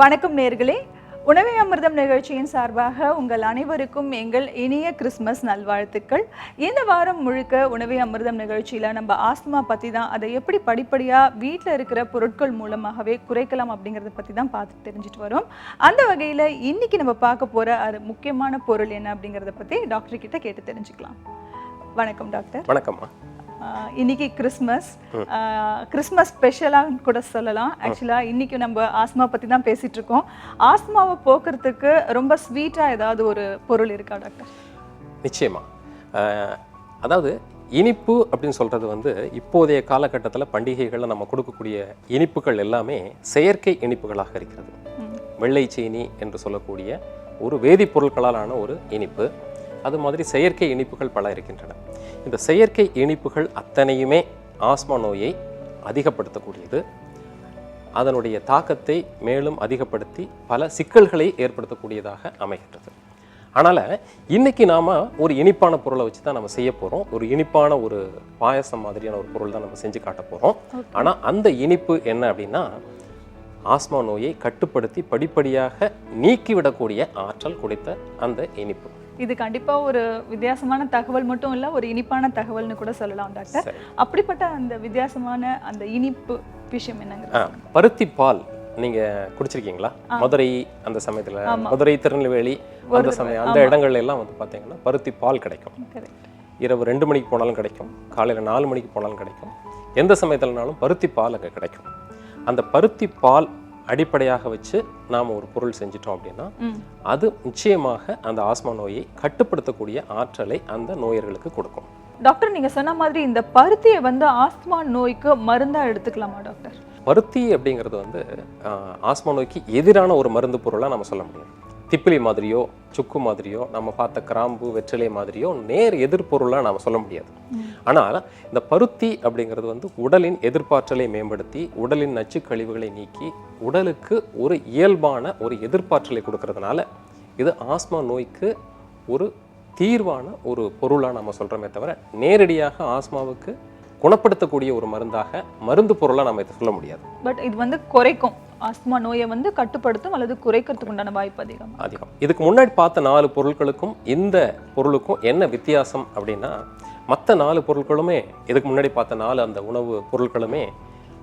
வணக்கம் நேர்களே. உணவை அமிர்தம் நிகழ்ச்சியின் சார்பாக உங்கள் அனைவருக்கும் எங்கள் இனிய கிறிஸ்மஸ் நல்வாழ்த்துக்கள். இந்த வாரம் முழுக்க உணவை அமிர்தம் நிகழ்ச்சியில் நம்ம ஆஸ்துமா பற்றி தான் அதை எப்படி படிப்படியாக வீட்டில் இருக்கிற பொருட்கள் மூலமாகவே குறைக்கலாம் அப்படிங்கிறத பற்றி தான் பார்த்து தெரிஞ்சுட்டு வரோம். அந்த வகையில் இன்னைக்கு நம்ம பார்க்க போகிற அது முக்கியமான பொருள் என்ன அப்படிங்கிறத பற்றி டாக்டர் கிட்ட கேட்டு தெரிஞ்சுக்கலாம். வணக்கம் டாக்டர். வணக்கம்மா. இன்னைக்கு கிறிஸ்மஸ். கிறிஸ்மஸ் ஸ்பெஷலாக கூட சொல்லலாம். ஆக்சுவலாக இன்னைக்கு நம்ம ஆஸ்மா பற்றி தான் பேசிட்டு இருக்கோம். ஆஸ்மாவை போக்குறதுக்கு ரொம்ப ஸ்வீட்டாக ஏதாவது ஒரு பொருள் இருக்கா டாக்டர்? நிச்சயமா. அஹ், அதாவது இனிப்பு அப்படின்னு சொல்கிறது வந்து இப்போதைய காலகட்டத்தில் பண்டிகைகளில் நம்ம கொடுக்கக்கூடிய இனிப்புகள் எல்லாமே செயற்கை இனிப்புகளாக இருக்கிறது. வெள்ளை சீனி என்று சொல்லக்கூடிய ஒரு வேதிப்பொருட்களாலான ஒரு இனிப்பு. அது மாதிரி செயற்கை இனிப்புகள் பல இருக்கின்றன. இந்த செயற்கை இனிப்புகள் அத்தனையுமே ஆஸ்மா நோயை அதிகப்படுத்தக்கூடியது. அதனுடைய தாக்கத்தை மேலும் அதிகப்படுத்தி பல சிக்கல்களை ஏற்படுத்தக்கூடியதாக அமைகின்றது. அதனால் இன்னைக்கு நாம் ஒரு இனிப்பான பொருளை வச்சு தான் நம்ம செய்ய போகிறோம் ஒரு இனிப்பான ஒரு பாயசம் மாதிரியான ஒரு பொருள் தான் நம்ம செஞ்சு காட்ட போகிறோம் ஆனால் அந்த இனிப்பு என்ன அப்படின்னா ஆஸ்மா நோயை கட்டுப்படுத்தி படிப்படியாக நீக்கிவிடக்கூடிய ஆற்றல் கொடுத்த அந்த இனிப்பு. இது கண்டிப்பா ஒரு வித்தியாசமான தகவல் மட்டும் இல்ல ஒரு இனிப்பான தகவல்னு கூட சொல்லலாம் டாக்டர். அப்படிப்பட்ட அந்த வித்தியாசமான அந்த இனிப்பு விஷயம் ஆ, என்னங்கிறது பருத்தி பால் நீங்க குடிச்சிருக்கீங்களா? மதுரை அந்த சமயத்துல மதுரை திருநெல்வேலி அந்த சமயம் அந்த இடங்கள்ல எல்லாம் வந்து பாத்தீங்கன்னா பருத்தி பால் கிடைக்கும். இரவு ரெண்டு மணிக்கு போனாலும் கிடைக்கும் காலையில் நாலு மணிக்கு போனாலும் கிடைக்கும். எந்த சமயத்துலனாலும் பருத்தி பால் அங்கே கிடைக்கும். அந்த பருத்தி பால் அடிப்படையாக வச்சு நாம் ஒரு பொருள் செஞ்சிட்டோம் அப்படின்னா அது நிச்சயமாக அந்த ஆஸ்மா நோயை கட்டுப்படுத்தக்கூடிய ஆற்றலை அந்த நோயர்களுக்கு கொடுக்கும். டாக்டர் நீங்க சொன்ன மாதிரி இந்த பருத்தியை வந்து ஆஸ்துமா நோய்க்கு மருந்தா எடுத்துக்கலாமா டாக்டர்? பருத்தி அப்படிங்கிறது வந்து ஆஸ்மா நோய்க்கு எதிரான ஒரு மருந்து பொருளாக நம்ம சொல்ல முடியும். திப்பிலி மாதிரியோ சுக்கு மாதிரியோ நம்ம பார்த்த கிராம்பு வெற்றிலை மாதிரியோ நேர் எதிர்பொருளாக நாம் சொல்ல முடியாது. ஆனால் இந்த பருத்தி அப்படிங்கிறது வந்து உடலின் எதிர்ப்பாற்றலை மேம்படுத்தி உடலின் நச்சு கழிவுகளை நீக்கி உடலுக்கு ஒரு இயல்பான ஒரு எதிர்ப்பாற்றலை கொடுக்கறதுனால இது ஆஸ்மா நோய்க்கு ஒரு தீர்வான ஒரு பொருளாக நம்ம சொல்கிறோமே தவிர நேரடியாக ஆஸ்மாவுக்கு குணப்படுத்தக்கூடிய ஒரு மருந்தாக மருந்து பொருளாக நம்ம இதை சொல்ல முடியாது. பட் இது வந்து குறைக்கும். ஆஸ்துமா நோயை வந்து கட்டுப்படுத்தும் அல்லது குறைக்கிறதுக்கு உண்டான வாய்ப்பு அதிகம். அதிகம். இதுக்கு முன்னாடி பார்த்த நாலு பொருட்களுக்கும் இந்த பொருளுக்கும் என்ன வித்தியாசம் அப்படின்னா மற்ற நாலு பொருட்களுமே இதுக்கு முன்னாடி பார்த்த நாலு அந்த உணவு பொருட்களுமே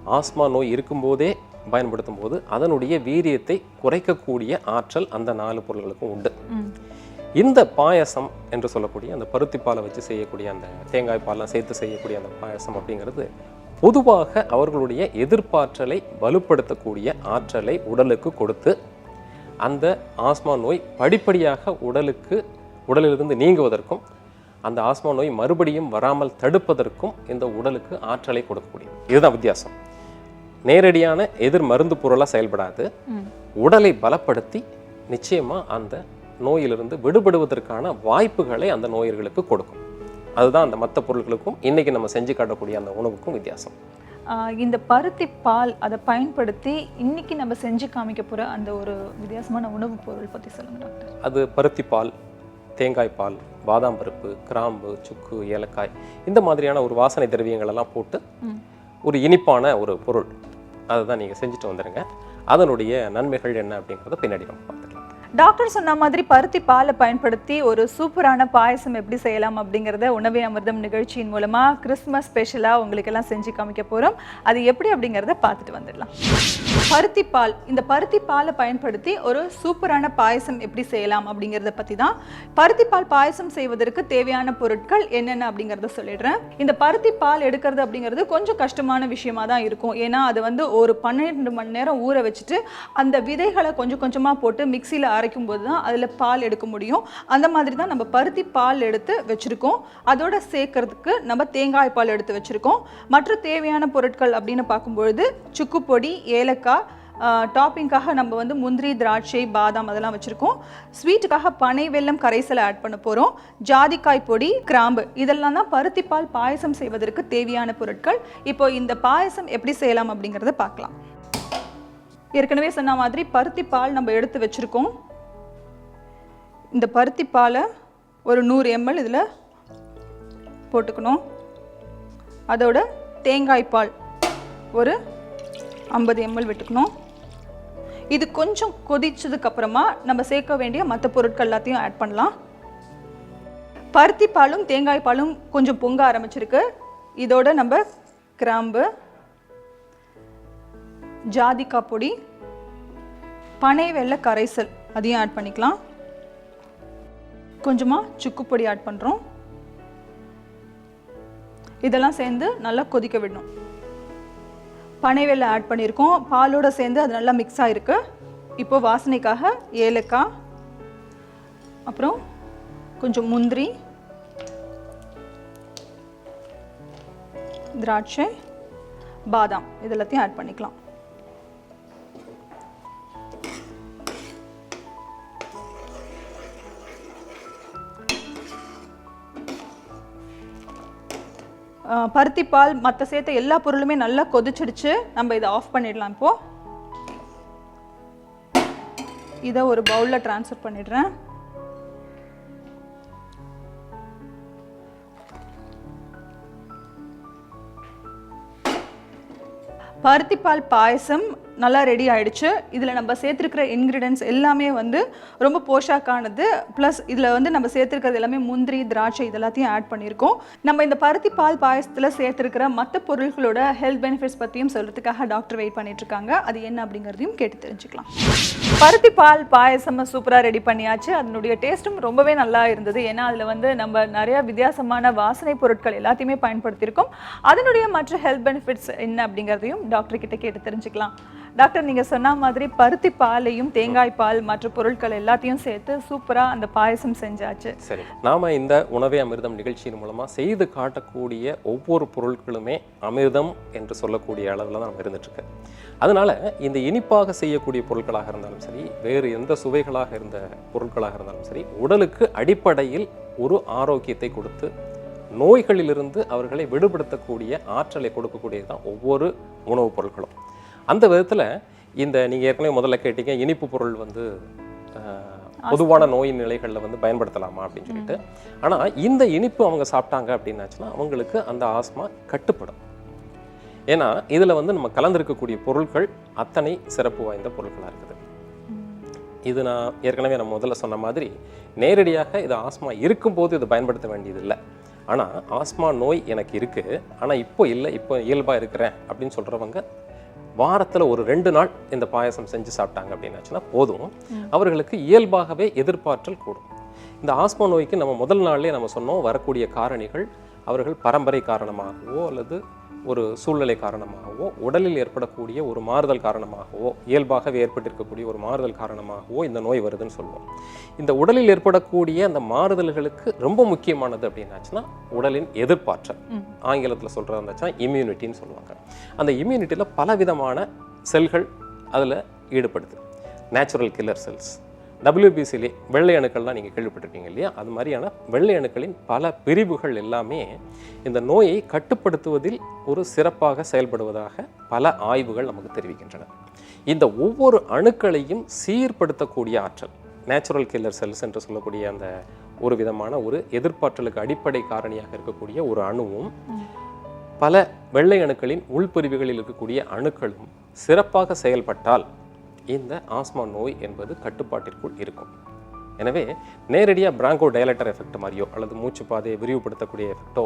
ஆஸ்மா நோய் இருக்கும்போதே பயன்படுத்தும் போது அதனுடைய வீரியத்தை குறைக்கக்கூடிய ஆற்றல் அந்த நாலு பொருட்களுக்கும் உண்டு. இந்த பாயசம் என்று சொல்லக்கூடிய அந்த பருத்தி பாலை வச்சு செய்யக்கூடிய அந்த தேங்காய் பால்லாம் சேர்த்து செய்யக்கூடிய அந்த பாயசம் அப்படிங்கிறது பொதுவாக அவர்களுடைய எதிர்ப்பாற்றலை வலுப்படுத்தக்கூடிய ஆற்றலை உடலுக்கு கொடுத்து அந்த ஆஸ்மா நோய் படிப்படியாக உடலுக்கு உடலிலிருந்து நீங்குவதற்கும் அந்த ஆஸ்மா நோய் மறுபடியும் வராமல் தடுப்பதற்கும் இந்த உடலுக்கு ஆற்றலை கொடுக்கக்கூடியது. இதுதான் வித்தியாசம். நேரடியான எதிர் மருந்து பொருளாக செயல்படாது. உடலை பலப்படுத்தி நிச்சயமா அந்த நோயிலிருந்து விடுபடுவதற்கான வாய்ப்புகளை அந்த நோயர்களுக்கு கொடுக்கும். அதுதான் அந்த மற்ற பொருட்களுக்கும் இன்னைக்கு நம்ம செஞ்சு காட்டக்கூடிய அந்த உணவுக்கும் வித்தியாசம். இந்த பருத்தி பால் அதை பயன்படுத்தி இன்னைக்கு நம்ம செஞ்சு காமிக்க போற அந்த ஒரு வித்தியாசமான உணவுப் பொருள் பத்தி சொல்லுங்க டாக்டர். அது பருத்தி பால் தேங்காய் பால் பாதாம் பருப்பு கிராம்பு சுக்கு ஏலக்காய் இந்த மாதிரியான ஒரு வாசனை திரவியங்கள் எல்லாம் போட்டு ஒரு இனிப்பான ஒரு பொருள். அதை தான் நீங்கள் செஞ்சுட்டு வந்துடுங்க அதனுடைய நன்மைகள் என்ன அப்படிங்கிறத பின்னாடி நம்ம பார்த்துக்கலாம். டாக்டர் சொன்ன மாதிரி பருத்தி பாலை பயன்படுத்தி ஒரு சூப்பரான பாயசம் எப்படி செய்யலாம் அப்படிங்கிறத உணவே அமிர்தம் நிகழ்ச்சியின் மூலமாக கிறிஸ்மஸ் ஸ்பெஷலாக உங்களுக்கெல்லாம் செஞ்சு காமிக்க போகிறோம் அது எப்படி அப்படிங்கிறத பார்த்துட்டு வந்துடலாம். பருத்தி பால் இந்த பருத்தி பாலை பயன்படுத்தி ஒரு சூப்பரான பாயசம் எப்படி செய்யலாம் அப்படிங்கிறத பற்றி தான் பருத்தி பால் பாயசம் செய்வதற்கு தேவையான பொருட்கள் என்னென்ன அப்படிங்கிறத சொல்லிடுறேன். இந்த பருத்தி பால் எடுக்கிறது அப்படிங்கிறது கொஞ்சம் கஷ்டமான விஷயமா தான் இருக்கும். ஏன்னா அது வந்து ஒரு பன்னிரெண்டு மணி நேரம் ஊற வச்சுட்டு அந்த விதைகளை கொஞ்சம் கொஞ்சமாக போட்டு மிக்சியில் அரைக்கும் போது தான் அதில் பால் எடுக்க முடியும். அந்த மாதிரி தான் நம்ம பருத்தி பால் எடுத்து வச்சுருக்கோம். அதோட சேர்க்கறதுக்கு நம்ம தேங்காய் பால் எடுத்து வச்சுருக்கோம். மற்ற தேவையான பொருட்கள் அப்படின்னு பார்க்கும்பொழுது சுக்கு பொடி ஏலக்காய் டாப்பிங்காக நம்ம வந்து முந்திரி திராட்சை பாதாம் அதெல்லாம் வச்சுருக்கோம். ஸ்வீட்டுக்காக பனை வெல்லம் கரைசலை ஆட் பண்ண போகிறோம் ஜாதிக்காய் பொடி கிராம்பு இதெல்லாம் தான் பருத்தி பால் பாயசம் செய்வதற்கு தேவையான பொருட்கள். இப்போ இந்த பாயசம் எப்படி செய்யலாம் அப்படிங்கிறத பார்க்கலாம். ஏற்கனவே சொன்ன மாதிரி பருத்திப்பால் நம்ம எடுத்து வச்சுருக்கோம். இந்த பருத்திப்பாலை ஒரு நூறு எம்எல் இதில் போட்டுக்கணும். அதோட தேங்காய் பால் ஒரு ஐம்பது எம்எல் விட்டுக்கணும். இது கொஞ்சம் கொதிச்சதுக்கு அப்புறமா நம்ம சேர்க்க வேண்டிய மற்ற பொருட்கள் எல்லாத்தையும் ஆட் பண்ணலாம். பருத்தி பாலும் தேங்காய் பாலும் கொஞ்சம் பொங்க ஆரம்பிச்சிருக்கு. இதோட நம்ம கிராம்பு ஜாதிக்காய் பொடி பனை வெள்ளை கரைசல் அதையும் ஆட் பண்ணிக்கலாம். கொஞ்சமாக சுக்கு பொடி ஆட் பண்ணுறோம் இதெல்லாம் சேர்ந்து நல்லா கொதிக்க விடணும். பனைவெல்லை ஆட் பண்ணியிருக்கோம். பாலோடு சேர்ந்து அது நல்லா மிக்ஸ் ஆகிருக்கு இப்போ வாசனைக்காக ஏலக்காய் அப்புறம் கொஞ்சம் முந்திரி திராட்சை பாதாம் இது எல்லாத்தையும் ஆட் பண்ணிக்கலாம். பருத்தி பால் மற்ற சேர்த்த எல்லா பொருளுமே நல்லா கொதிச்சிடுச்சு. நம்ம இதை ஆஃப் பண்ணிடலாம் இப்போது இதை ஒரு பவுலில் ட்ரான்ஸ்ஃபர் பண்ணிடுறேன். பருத்திப்பால் பாயசம் நல்லா ரெடி ஆயிடுச்சு. இதில் நம்ம சேர்த்துருக்கிற இன்க்ரீடியன்ஸ் எல்லாமே வந்து ரொம்ப போஷாக்கானது. ப்ளஸ் இதில் வந்து நம்ம சேர்த்துருக்கிறது எல்லாமே முந்திரி திராட்சை இது எல்லாத்தையும் ஆட் பண்ணியிருக்கோம். நம்ம இந்த பருத்தி பால் பாயசத்தில் சேர்த்துருக்கிற மற்ற பொருட்களோட ஹெல்த் பெனிஃபிட்ஸ் பற்றியும் சொல்கிறதுக்காக டாக்டர் வெயிட் பண்ணிட்டு இருக்காங்க. அது என்ன அப்படிங்கிறதையும் கேட்டு தெரிஞ்சுக்கலாம். பருத்தி பால் பாயசம் சூப்பராக ரெடி பண்ணியாச்சு. அதனுடைய டேஸ்ட்டும் ரொம்பவே நல்லா இருந்தது. ஏன்னா அதில் வந்து நம்ம நிறையா வித்தியாசமான வாசனை பொருட்கள் எல்லாத்தையுமே பயன்படுத்தியிருக்கோம். அதனுடைய மற்ற ஹெல்த் பெனிஃபிட்ஸ் என்ன அப்படிங்கிறதையும் டாக்டர் கிட்ட கேட்டு தெரிஞ்சுக்கலாம். டாக்டர் நீங்க சொன்ன மாதிரி பருத்தி பாலையும் தேங்காய் பால் மற்ற பொருட்கள் எல்லாத்தையும் சேர்த்து சூப்பராக அந்த பாயசம் செஞ்சாச்சு. சரி நாம இந்த உணவே அமிர்தம் நிகழ்ச்சியின் மூலமாக செய்து காட்டக்கூடிய ஒவ்வொரு பொருட்களுமே அமிர்தம் என்று சொல்லக்கூடிய அளவில் தான் நம்ம இருந்துட்டுருக்கு அதனால இந்த இனிப்பாக செய்யக்கூடிய பொருட்களாக இருந்தாலும் சரி வேறு எந்த சுவைகளாக இருந்த பொருட்களாக இருந்தாலும் சரி உடலுக்கு அடிப்படையில் ஒரு ஆரோக்கியத்தை கொடுத்து நோய்களிலிருந்து அவர்களை விடுபடுத்தக்கூடிய ஆற்றலை கொடுக்கக்கூடியது தான் ஒவ்வொரு உணவுப் பொருட்களும். அந்த விதத்தில் இந்த நீங்கள் ஏற்கனவே முதல்ல கேட்டீங்க இனிப்பு பொருள் வந்து பொதுவான நோய் நிலைகளில் வந்து பயன்படுத்தலாமா அப்படின்னு சொல்லிட்டு. ஆனால் இந்த இனிப்பு அவங்க சாப்பிட்டாங்க அப்படின்னாச்சுன்னா அவங்களுக்கு அந்த ஆஸ்மா கட்டுப்படும். ஏன்னா இதில் வந்து நம்ம கலந்திருக்கக்கூடிய பொருட்கள் அத்தனை சிறப்பு வாய்ந்த பொருட்களாக இருக்குது. இது நான் ஏற்கனவே நான் முதல்ல சொன்ன மாதிரி நேரடியாக இது ஆஸ்மா இருக்கும்போது இது பயன்படுத்த வேண்டியதில்லை. ஆனால் ஆஸ்மா நோய் எனக்கு இருக்குது ஆனால் இப்போ இல்லை இப்போ இயல்பாக இருக்கிறேன் அப்படின்னு சொல்கிறவங்க வாரத்தில் ஒரு ரெண்டு நாள் இந்த பாயாசம் செஞ்சு சாப்பிட்டாங்க அப்படின்னாச்சுன்னா போதும். அவர்களுக்கு இயல்பாகவே எதிர்ப்பாற்றல் கூடும். இந்த ஆஸ்மா நோய்க்கு நம்ம முதல் நாள்லேயே நம்ம சொன்னோம் வரக்கூடிய காரணிகள் அவர்கள் பரம்பரை காரணமாகவோ அல்லது ஒரு சூழ்நிலை காரணமாகவோ உடலில் ஏற்படக்கூடிய ஒரு மாறுதல் காரணமாகவோ இயல்பாகவே ஏற்பட்டிருக்கக்கூடிய ஒரு மாறுதல் காரணமாகவோ இந்த நோய் வருதுன்னு சொல்லுவோம். இந்த உடலில் ஏற்படக்கூடிய அந்த மாறுதல்களுக்கு ரொம்ப முக்கியமானது அப்படின்னாச்சுன்னா உடலின் எதிர்ப்பாற்றல். ஆங்கிலத்தில் சொல்கிறதா இருந்துச்சுன்னா இம்யூனிட்டின்னு சொல்லுவாங்க. அந்த இம்யூனிட்டியில் பலவிதமான செல்கள் அதில் ஈடுபடுது. நேச்சுரல் கில்லர் செல்ஸ் டபிள்யூபிசிலே வெள்ளை அணுக்கள்லாம் நீங்கள் கேள்விப்பட்டிருக்கீங்க இல்லையா? அது மாதிரியான வெள்ளை அணுக்களின் பல பிரிவுகள் எல்லாமே இந்த நோயை கட்டுப்படுத்துவதில் ஒரு சிறப்பாக செயல்படுவதாக பல ஆய்வுகள் நமக்கு தெரிவிக்கின்றன. இந்த ஒவ்வொரு அணுக்களையும் சீர்படுத்தக்கூடிய ஆற்றல் நேச்சுரல் கில்லர் செல்ஸ் என்று சொல்லக்கூடிய அந்த ஒரு விதமான ஒரு எதிர்ப்பாற்றலுக்கு அடிப்படை காரணியாக இருக்கக்கூடிய ஒரு அணுவும் பல வெள்ளை அணுக்களின் உள்பிரிவுகளில் இருக்கக்கூடிய அணுக்களும் சிறப்பாக செயல்பட்டால் இந்த ஆஸ்மா நோய் என்பது கட்டுப்பாட்டிற்குள் இருக்கும். எனவே நேரடியாக பிராங்கோ டயலேட்டர் எஃபெக்ட் மாதிரியோ அல்லது மூச்சு பாதையை விரிவுபடுத்தக்கூடிய எஃபெக்டோ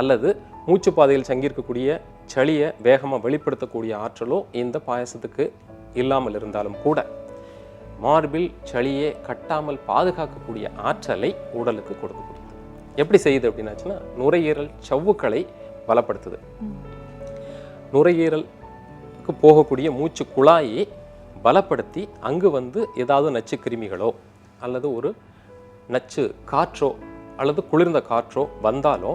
அல்லது மூச்சு பாதையில் தங்கியிருக்கக்கூடிய சளியை வேகமாக வெளிப்படுத்தக்கூடிய ஆற்றலோ இந்த பாயசத்துக்கு இல்லாமல் இருந்தாலும் கூட மார்பில் சளியை கட்டாமல் பாதுகாக்கக்கூடிய ஆற்றலை உடலுக்கு கொடுக்கக்கூடியது. எப்படி செய்யுது அப்படின்னாச்சுன்னா நுரையீரல் சவ்வுக்களை பலப்படுத்துது. நுரையீரலுக்கு போகக்கூடிய மூச்சு குழாயை பலப்படுத்தி அங்கு வந்து ஏதாவது நச்சு கிருமிகளோ அல்லது ஒரு நச்சு காற்றோ அல்லது குளிர்ந்த காற்றோ வந்தாலோ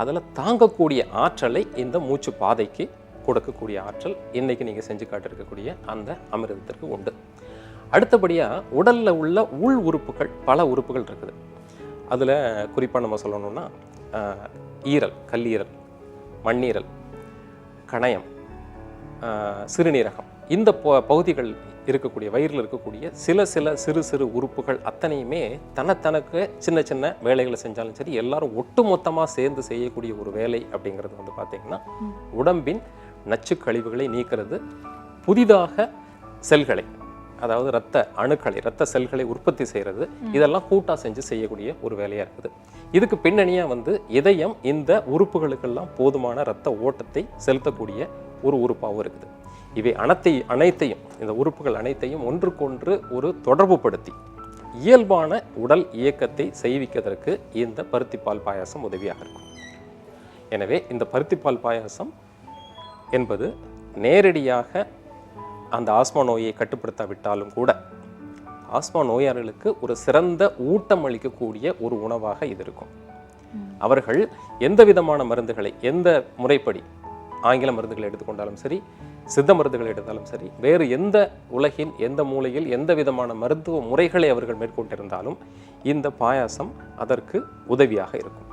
அதில் தாங்கக்கூடிய ஆற்றலை இந்த மூச்சு பாதைக்கு கொடுக்கக்கூடிய ஆற்றல் இன்றைக்கி நீங்கள் செஞ்சு காட்டிருக்கக்கூடிய அந்த அமிர்தத்திற்கு உண்டு. அடுத்தபடியாக உடலில் உள்ள உள் உறுப்புகள் பல உறுப்புகள் இருக்குது. அதில் குறிப்பாக நம்ம சொல்லணும்னா ஈரல் கல்லீரல் மண்ணீரல் கணையம் சிறுநீரகம் இந்த ப- பகுதிகள் இருக்கக்கூடிய வயிறில் இருக்கக்கூடிய சில சில சிறு சிறு உறுப்புகள் அத்தனையுமே தனத்தனக்கு சின்ன சின்ன வேலைகளை செஞ்சாலும் சரி எல்லாரும் ஒட்டுமொத்தமாக சேர்ந்து செய்யக்கூடிய ஒரு வேலை அப்படிங்கிறது வந்து பார்த்தீங்கன்னா உடம்பின் நச்சு கழிவுகளை நீக்கிறது புதிதாக செல்களை அதாவது ரத்த அணுக்களை ரத்த செல்களை உற்பத்தி செய்கிறது இதெல்லாம் கூட்டா செஞ்சு செய்யக்கூடிய ஒரு வேலையா இருக்குது. இதுக்கு பின்னணியா வந்து இதயம் இந்த உறுப்புகளுக்கெல்லாம் போதுமான ரத்த ஓட்டத்தை செலுத்தக்கூடிய ஒரு உறுப்பாகவும் இருக்குது. இவை அனைத்தை அனைத்தையும் இந்த உறுப்புகள் அனைத்தையும் ஒன்றுக்கொன்று ஒரு தொடர்புபடுத்தி இயல்பான உடல் இயக்கத்தை செய்விப்பதற்கு இந்த பருத்திப்பால் பாயாசம் உதவியாக இருக்கும். எனவே இந்த பருத்திப்பால் பாயாசம் என்பது நேரடியாக அந்த ஆஸ்மா நோயை கட்டுப்படுத்தாவிட்டாலும் கூட ஆஸ்மா நோயாளிகளுக்கு ஒரு சிறந்த ஊட்டம் அளிக்கக்கூடிய ஒரு உணவாக இது இருக்கும். அவர்கள் எந்த விதமான மருந்துகளை எந்த முறைப்படி ஆங்கில மருந்துகளை எடுத்துக்கொண்டாலும் சரி சித்த மருந்துகளை எடுத்தாலும் சரி வேறு எந்த உலகின் எந்த மூலையில் எந்த விதமான மருத்துவ முறைகளை அவர்கள் மேற்கொண்டிருந்தாலும் இந்த பாயாசம் அதற்கு உதவியாக இருக்கும்.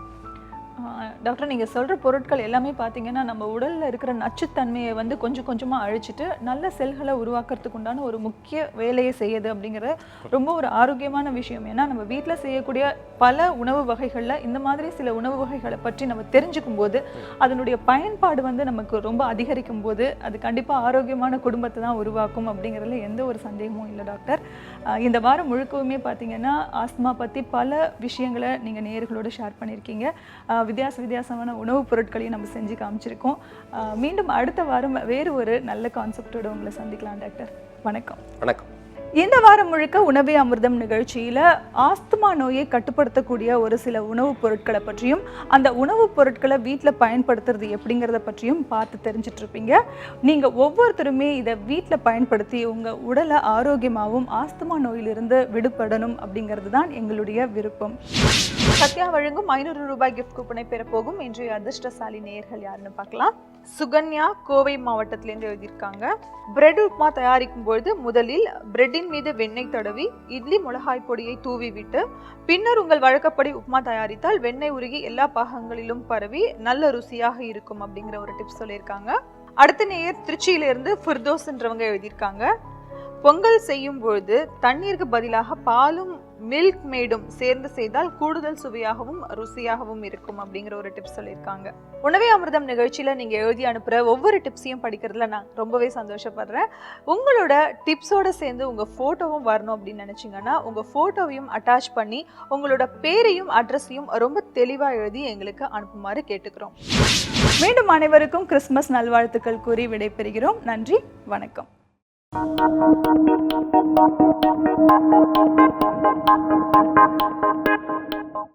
டாக்டர் நீங்கள் சொல்கிற பொருட்கள் எல்லாமே பார்த்தீங்கன்னா நம்ம உடலில் இருக்கிற நச்சுத்தன்மையை வந்து கொஞ்சம் கொஞ்சமாக அழிச்சிட்டு நல்ல செல்களை உருவாக்குறதுக்கு உண்டான ஒரு முக்கிய வேலையை செய்யுது அப்படிங்கிற ரொம்ப ஒரு ஆரோக்கியமான விஷயம். ஏன்னா நம்ம வீட்டில் செய்யக்கூடிய பல உணவு வகைகளில் இந்த மாதிரி சில உணவு வகைகளை பற்றி நம்ம தெரிஞ்சுக்கும் போது அதனுடைய பயன்பாடு வந்து நமக்கு ரொம்ப அதிகரிக்கும் போது அது கண்டிப்பாக ஆரோக்கியமான குடும்பத்தை தான் உருவாக்கும் அப்படிங்கிறதுல எந்த ஒரு சந்தேகமும் இல்லை டாக்டர். இந்த வாரம் முழுக்கவுமே பார்த்தீங்கன்னா ஆஸ்மா பற்றி பல விஷயங்களை நீங்கள் நேர்களோடு ஷேர் பண்ணியிருக்கீங்க வித்தியாச வித்தியாசமான உணவுப் பொருட்களையும் நம்ம செஞ்சு காமிச்சிருக்கோம். மீண்டும் அடுத்த வாரம் வேறு ஒரு நல்ல கான்செப்டோட உங்களை சந்திக்கலாம் டாக்டர். வணக்கம். வணக்கம். இந்த வாரம் முழுக்க உணவே அமிர்தம் நிகழ்ச்சியில ஆஸ்துமா நோயை கட்டுப்படுத்தக்கூடிய ஒரு சில உணவுப் பொருட்களை பற்றியும் அந்த உணவுப் பொருட்களை வீட்டில் பயன்படுத்துறது எப்படிங்கிறத பற்றியும் பார்த்து தெரிஞ்சிட்டு இருப்பீங்க நீங்க ஒவ்வொருத்தருமே இதை வீட்டில் பயன்படுத்தி உங்க உடலை ஆரோக்கியமாகவும் ஆஸ்துமா நோயிலிருந்து விடுபடணும் அப்படிங்கிறது தான் எங்களுடைய விருப்பம். சத்யா வழங்கும் ஐநூறு ரூபாய் கிஃப்ட் கூப்பனை பெற போகும் இன்றைய அதிர்ஷ்டசாலி நேயர்கள் யாருன்னு பார்க்கலாம். சுகன்யா கோவை மாவட்டத்திலேருந்து எழுதியிருக்காங்க. பிரெட் உப்மா தயாரிக்கும் பொழுது முதலில் பிரெட்டின் மீது வெண்ணெய் தடவி இட்லி மிளகாய் பொடியை தூவி விட்டு பின்னர் உங்கள் வழக்கப்படி உப்மா தயாரித்தால் வெண்ணெய் உருகி எல்லா பாகங்களிலும் பரவி நல்ல ருசியாக இருக்கும் அப்படிங்கிற ஒரு டிப்ஸ் சொல்லியிருக்காங்க. அடுத்த நேயர் திருச்சியிலிருந்து ஃபிர்தோஸ்ன்றவங்க எழுதியிருக்காங்க. பொங்கல் செய்யும் பொழுது தண்ணீருக்கு பதிலாக பாலும் மில்க் மேடும் சேர்ந்து செய்தால் கூடுதல் சுவையாகவும் ருசியாகவும் இருக்கும் அப்படிங்கிற ஒரு டிப்ஸ் சொல்லியிருக்காங்க. உணவே அமிர்தம் நிகழ்ச்சியில் நீங்கள் எழுதி அனுப்புகிற ஒவ்வொரு டிப்ஸையும் படிக்கிறதுல நான் ரொம்பவே சந்தோஷப்படுறேன். உங்களோட டிப்ஸோட சேர்ந்து உங்கள் ஃபோட்டோவும் வரணும் அப்படின்னு நினச்சிங்கன்னா உங்கள் ஃபோட்டோவையும் அட்டாச் பண்ணி உங்களோட பேரையும் அட்ரஸையும் ரொம்ப தெளிவாக எழுதி எங்களுக்கு அனுப்புமாறு கேட்டுக்கிறோம். மீண்டும் அனைவருக்கும் கிறிஸ்மஸ் நல்வாழ்த்துக்கள் கூறி விடைபெறுகிறோம். நன்றி வணக்கம். Thank you.